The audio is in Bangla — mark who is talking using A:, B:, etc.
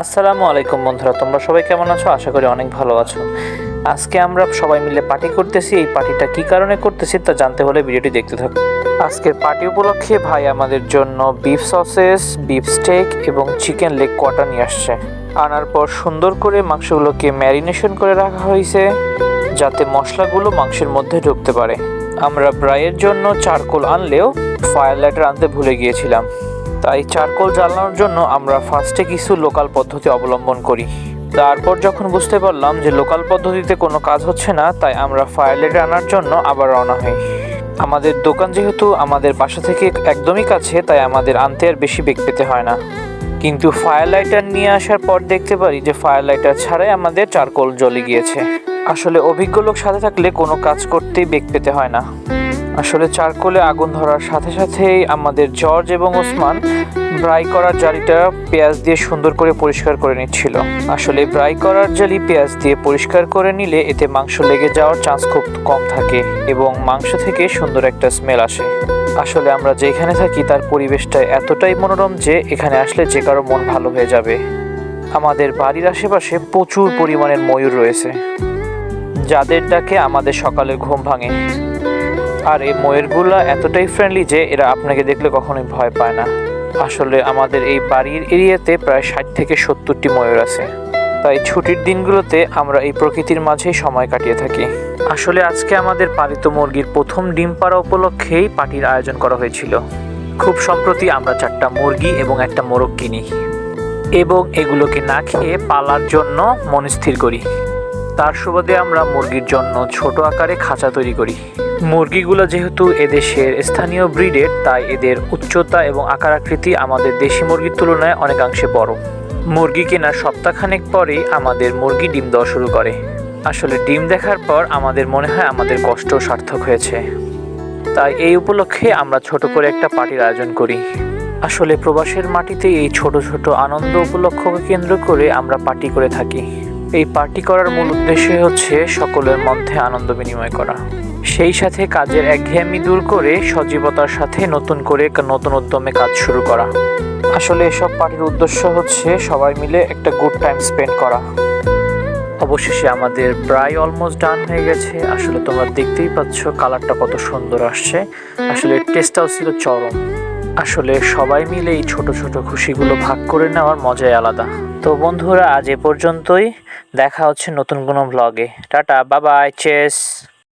A: আসসালামু আলাইকুম বন্ধুরা, তোমরা সবাই কেমন আছো? আশা করি অনেক ভালো আছো। আজকে আমরা সবাই মিলে পার্টি করতেছি। এই পার্টিটা কি কারণে করতেছি তা জানতে হলে ভিডিওটি দেখতে থাকো। আজকের পার্টি উপলক্ষে ভাই আমাদের জন্য বিফ সসেস বিফ স্টেক এবং চিকেন লেগ কোয়াটা নিয়ে আসছে। আনার পর সুন্দর করে মাংসগুলোকে ম্যারিনেশন করে রাখা হয়েছে, যাতে মশলাগুলো মাংসের মধ্যে ঢুকতে পারে। আমরা ব্রাইয়ের জন্য চারকোল আনলেও ফায়ার লাইটার আনতে ভুলে গিয়েছিলাম। তাই চারকোল জ্বালানোর জন্য আমরা ফার্স্টে কিছু লোকাল পদ্ধতি অবলম্বন করি। তারপর যখন বুঝতে পারলাম যে লোকাল পদ্ধতিতে কোনো কাজ হচ্ছে না, তাই আমরা ফায়ার লাইটার আনার জন্য আবার রওনা হই। আমাদের দোকান যেহেতু আমাদের বাসা থেকে একদমই কাছে, তাই আমাদের আনতে আর বেশি বেগ পেতে হয় না। কিন্তু ফায়ার লাইটার নিয়ে আসার পর দেখতে পারি যে ফায়ার লাইটার ছাড়াই আমাদের চারকোল জ্বলে গিয়েছে। আসলে অভিজ্ঞ লোক সাথে থাকলে কোনো কাজ করতেই বেগ পেতে হয় না। আসলে চারকোলে আগুন ধরার সাথে সাথেই আমাদের জর্জ এবং ওসমান ব্রাই করার জালিটা পেঁয়াজ দিয়ে সুন্দর করে পরিষ্কার করে নিচ্ছিল। আসলে ব্রাই করার জালি পেঁয়াজ দিয়ে পরিষ্কার করে নিলে এতে মাংস লেগে যাওয়ার চান্স খুব কম থাকে এবং মাংস থেকে সুন্দর একটা স্মেল আসে। আসলে আমরা যেখানে থাকি তার পরিবেশটা এতটাই মনোরম যে এখানে আসলে যে কারও মন ভালো হয়ে যাবে। আমাদের বাড়ির আশেপাশে প্রচুর পরিমাণের ময়ূর রয়েছে। যাদের ডাকে আমাদের সকালে ঘুম ভাঙে। আর এই ময়ূরগুলো এতটাই ফ্রেন্ডলি যে এরা আপনাকে দেখলে কখনোই ভয় পায় না। আসলে আমাদের এই বাড়ির এরিয়াতে প্রায় ষাট থেকে সত্তরটি ময়ূর আছে। তাই ছুটির দিনগুলোতে আমরা এই প্রকৃতির মাঝেই সময় কাটিয়ে থাকি। আসলে আজকে আমাদের পালিত মুরগির প্রথম ডিম পাড়া উপলক্ষেই পার্টির আয়োজন করা হয়েছিল। খুব সম্প্রতি আমরা চারটা মুরগি এবং একটা মোরগ কিনি। এবং এগুলোকে না খেয়ে পালার জন্য মনস্থির করি। তার সুবাদে আমরা মুরগির জন্য ছোট আকারে খাঁচা তৈরি করি। মুরগিগুলো যেহেতু এদেশের স্থানীয় ব্রিডের তাই এদের উচ্চতা এবং আকার আকৃতি আমাদের দেশি মুরগির তুলনায় অনেকাংশে বড়। মুরগি কেনার সপ্তাহখানেক পরেই আমাদের মুরগি ডিম দেওয়া শুরু করে। আসলে ডিম দেখার পর আমাদের মনে হয় আমাদের কষ্ট সার্থক হয়েছে। তাই এই উপলক্ষে আমরা ছোট করে একটা পার্টির আয়োজন করি। আসলে প্রবাসের মাটিতে এই ছোট ছোট আনন্দ উপলক্ষকে কেন্দ্র করে আমরা পার্টি করে থাকি। এই পার্টি করার মূল উদ্দেশ্য হচ্ছে সকলের মধ্যে আনন্দ বিনিময় করা। সেই সাথে কাজের একঘেয়েমি দূর করে সজীবতার সাথে নতুন করে নতুন উদ্যমে কাজ শুরু করা। আসলে এসব পার্টির উদ্দেশ্য হচ্ছে সবাই মিলে একটা গুড টাইম স্পেন্ড করা। অবশেষে আমাদের প্রায় অলমোস্ট ডান হয়ে গেছে। আসলে তোমরা দেখতেই পাচ্ছ কালারটা কত সুন্দর আসছে। আসলে টেস্টটাও ছিল চরম। আসলে সবাই মিলে এই ছোট ছোট খুশিগুলো ভাগ করে নেওয়ার মজাই আলাদা। তো বন্ধুরা, আজ এ পর্যন্তই। দেখা হচ্ছে নতুন কোনো ব্লগে টাটা, বাবাই, চেস।